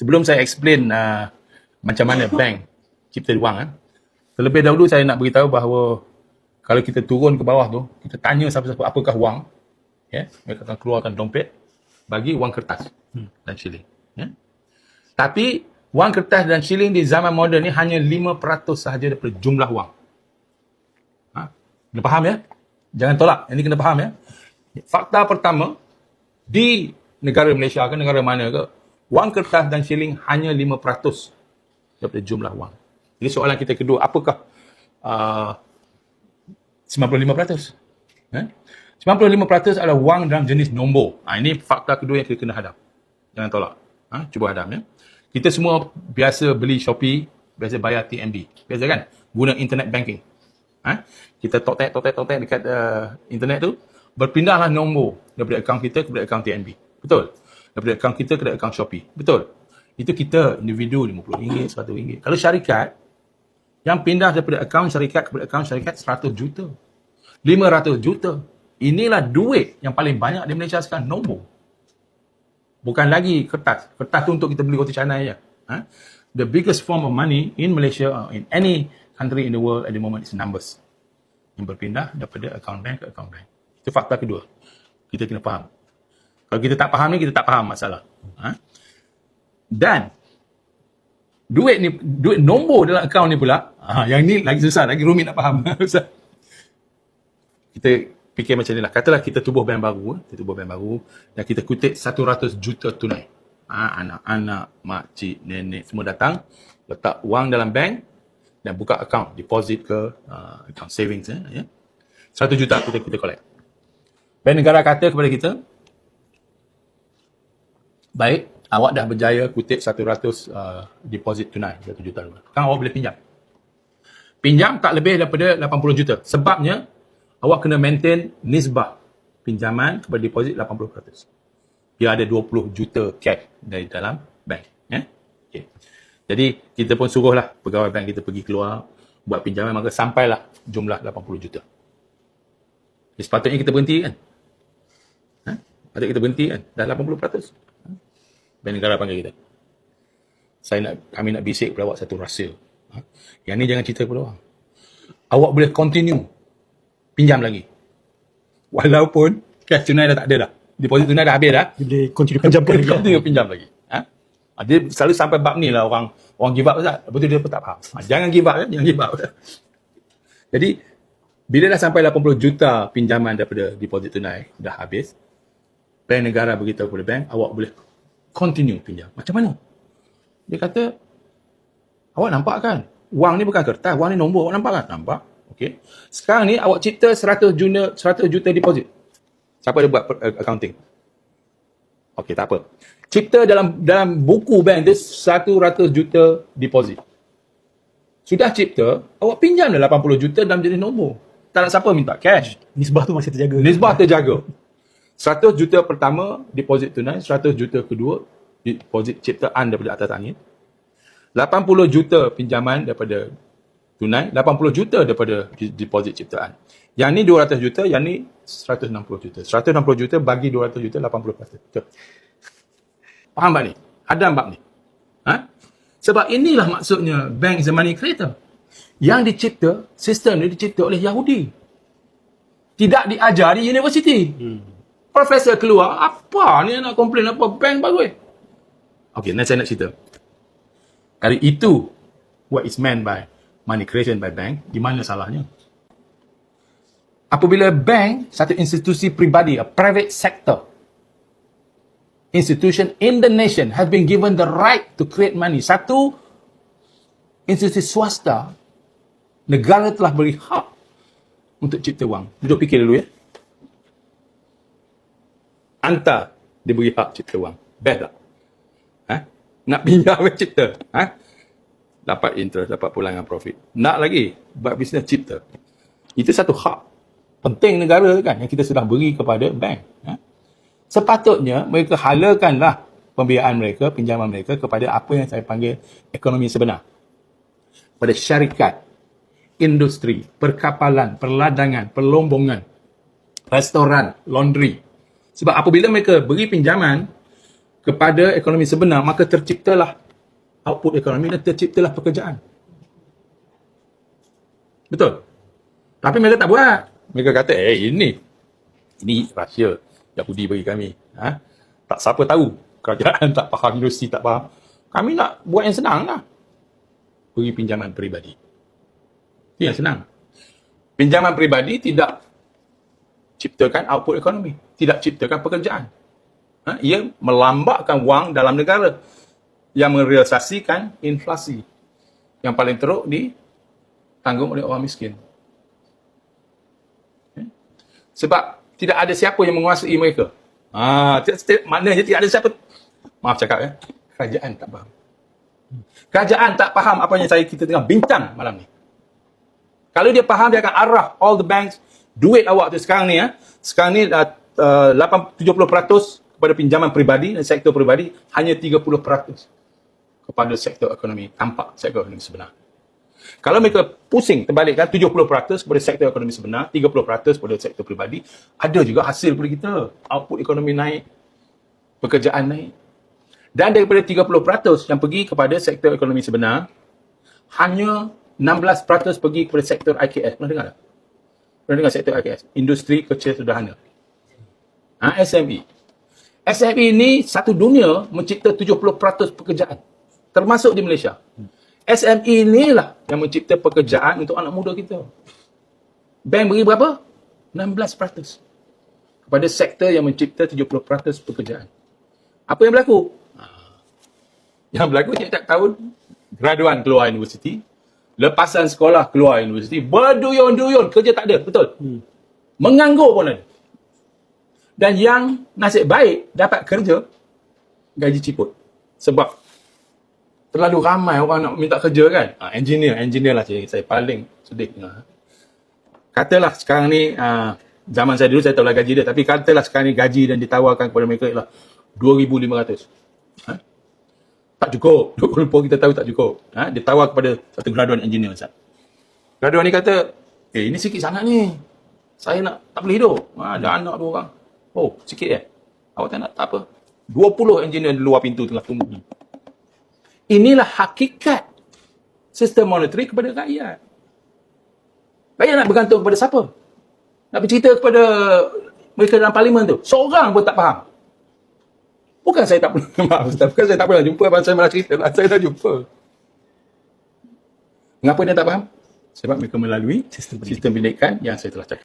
sebelum saya explain uh, macam mana bank cipta wang eh, terlebih dahulu saya nak beritahu bahawa kalau kita turun ke bawah tu, kita tanya siapa-siapa apakah wang, ya, mereka akan keluarkan dompet bagi wang kertas dan shilling. Ya. Tapi wang kertas dan shilling di zaman moden ni hanya 5% sahaja daripada jumlah wang. Ha? Kena faham ya? Jangan tolak. Ini kena faham ya. Fakta pertama, di negara Malaysia ke negara mana ke, wang kertas dan shilling hanya 5% daripada jumlah wang. Jadi soalan kita kedua, apakah uh, 95%? Eh? 95% adalah wang dalam jenis nombor. Ha, ini fakta kedua yang kita kena hadap. Jangan tolak. Ha, cuba hadap ya. Kita semua biasa beli Shopee, biasa bayar TNB. Biasa kan? Guna internet banking. Ha? Kita totek totek totek dekat uh, internet tu, berpindahlah nombor daripada akaun kita kepada akaun TNB. Betul? Daripada akaun kita kepada akaun Shopee. Betul? Itu kita individu RM50, RM100. Kalau syarikat, yang pindah daripada akaun syarikat kepada akaun syarikat 100 juta. 500 juta. Inilah duit yang paling banyak di Malaysia sekarang, nombor. Bukan lagi kertas. Kertas tu untuk kita beli roti canai je. Ha? The biggest form of money in Malaysia or in any country in the world at the moment is numbers. Yang berpindah daripada account bank ke account bank. Itu fakta kedua. Kita kena faham. Kalau kita tak faham ni, kita tak faham masalah. Ha? Dan duit ni duit nombor dalam akaun ni pula ha, yang ni lagi susah lagi rumit nak faham kita fikir macam ni lah katalah kita tubuh bank baru eh. kita tubuh bank baru dan kita kutip 100 juta tunai ha, anak-anak makcik nenek semua datang letak wang dalam bank dan buka akaun deposit ke uh, account savings eh, ya. 100 juta kita kita collect bank negara kata kepada kita baik awak dah berjaya kutip 100 uh, deposit tunai 1 juta dulu. Kan awak boleh pinjam. Pinjam tak lebih daripada 80 juta. Sebabnya awak kena maintain nisbah pinjaman kepada deposit 80%. Dia ada 20 juta cash dari dalam bank. Ya? Okay. Jadi kita pun suruhlah pegawai bank kita pergi keluar buat pinjaman maka sampailah jumlah 80 juta. Jadi, sepatutnya kita berhenti kan? Ha? Patut kita berhenti kan? Dah 80%. Bank negara panggil kita. Saya nak, kami nak bisik kepada awak satu rahsia. Ha? Yang ni jangan cerita kepada orang. Awak boleh continue pinjam lagi. Walaupun cash tunai dah tak ada dah. Deposit tunai dah habis dah. Dia boleh continue pinjam lagi. Continue pinjam lagi. Ha? Ha, Dia selalu sampai bab ni lah orang orang give up Ustaz. Lepas tu dia pun tak faham. Ha, jangan give up ya. Jangan give up. Jadi, bila dah sampai 80 juta pinjaman daripada deposit tunai dah habis, bank negara beritahu kepada bank, awak boleh continue pinjam. Macam mana? Dia kata, awak nampak kan? Wang ni bukan kertas, wang ni nombor. Awak nampak kan? Nampak. Okay. Sekarang ni awak cipta 100 juta, 100 juta deposit. Siapa dia buat uh, accounting? Okay, tak apa. Cipta dalam dalam buku bank tu 100 juta deposit. Sudah cipta, awak pinjam dah 80 juta dalam jenis nombor. Tak nak siapa minta cash. Nisbah tu masih terjaga. Nisbah terjaga. 100 juta pertama deposit tunai, 100 juta kedua deposit ciptaan daripada atas angin. 80 juta pinjaman daripada tunai, 80 juta daripada deposit ciptaan. Yang ni 200 juta, yang ni 160 juta. 160 juta bagi 200 juta 80 pasti. Betul. Faham tak ni? Ada bab ni. Ha? Sebab inilah maksudnya bank is a money creator. Yang dicipta, sistem ni dicipta oleh Yahudi. Tidak diajar di universiti. Hmm. Profesor keluar, apa ni nak komplain apa bank bagus. Okay, nanti saya nak cerita. Kalau itu what is meant by money creation by bank, di mana salahnya? Apabila bank, satu institusi pribadi, a private sector, institution in the nation has been given the right to create money. Satu institusi swasta, negara telah beri hak untuk cipta wang. Duduk fikir dulu ya. Anta diberi hak cipta wang. Best tak? Ha? Nak pinjam cipta. Ha? Dapat interest, dapat pulangan profit. Nak lagi buat bisnes cipta. Itu satu hak penting negara kan yang kita sudah beri kepada bank. Ha? Sepatutnya mereka halakanlah pembiayaan mereka, pinjaman mereka kepada apa yang saya panggil ekonomi sebenar. Pada syarikat, industri, perkapalan, perladangan, perlombongan, restoran, laundry. Sebab apabila mereka beri pinjaman, kepada ekonomi sebenar, maka terciptalah output ekonomi dan terciptalah pekerjaan. Betul? Tapi mereka tak buat. Mereka kata, eh ini, ini rahsia Yahudi bagi kami. Ha? Tak siapa tahu. Kerajaan tak faham, industri tak faham. Kami nak buat yang senang lah. Beri pinjaman peribadi. Itu yang senang. Pinjaman peribadi tidak ciptakan output ekonomi. Tidak ciptakan pekerjaan. Ha? Ia melambakkan wang dalam negara yang merealisasikan inflasi. Yang paling teruk ditanggung oleh orang miskin. Eh? Sebab tidak ada siapa yang menguasai mereka. Ah, tidak, tidak, maknanya tidak ada siapa. Maaf cakap ya. Kerajaan tak faham. Kerajaan tak faham apa yang saya kita tengah bincang malam ni. Kalau dia faham, dia akan arah all the banks, duit awak tu sekarang ni ya. Sekarang ni uh, uh, 8, 70% kepada pinjaman peribadi dan sektor peribadi, hanya 30% kepada sektor ekonomi tampak sektor ekonomi sebenar. Kalau mereka pusing terbalikkan 70% kepada sektor ekonomi sebenar, 30% kepada sektor peribadi, ada juga hasil kepada kita. Output ekonomi naik, pekerjaan naik. Dan daripada 30% yang pergi kepada sektor ekonomi sebenar, hanya 16% pergi kepada sektor IKS. Pernah dengar tak? Pernah dengar sektor IKS? Industri Kecil Sederhana. Ha, SME. SME ni satu dunia mencipta 70% pekerjaan. Termasuk di Malaysia. SME inilah yang mencipta pekerjaan untuk anak muda kita. Bank beri berapa? 16% kepada sektor yang mencipta 70% pekerjaan. Apa yang berlaku? Ha. Yang berlaku setiap tahun graduan keluar universiti, lepasan sekolah keluar universiti, berduyun-duyun, kerja tak ada, betul? Hmm. Menganggur pun ada. Dan yang nasib baik dapat kerja, gaji ciput. Sebab terlalu ramai orang nak minta kerja kan. Ha, engineer, engineer lah saya, saya paling sedih dengar. Katalah sekarang ni, uh, zaman saya dulu saya tahu lah gaji dia, tapi katalah sekarang ni gaji dan ditawarkan kepada mereka ialah 2,500. Ha? Tak cukup. Duk Lumpur kita tahu tak cukup. Ha? Dia tawar kepada satu graduan engineer. Ustaz. Graduan ni kata, eh ini sikit sangat ni. Saya nak, tak boleh hidup. Ha, ada anak dua orang. Oh, sikit eh. Awak tak nak, tak apa. 20 engineer di luar pintu tengah tunggu. Inilah hakikat sistem monetary kepada rakyat. Rakyat nak bergantung kepada siapa? Nak bercerita kepada mereka dalam parlimen tu. Seorang pun tak faham. Bukan saya tak pernah, maaf Ustaz, bukan saya tak pernah jumpa, abang saya malah cerita lah, saya dah jumpa. Mengapa dia tak faham? Sebab mereka melalui sistem pendidikan, sistem pendidikan yang saya telah cakap.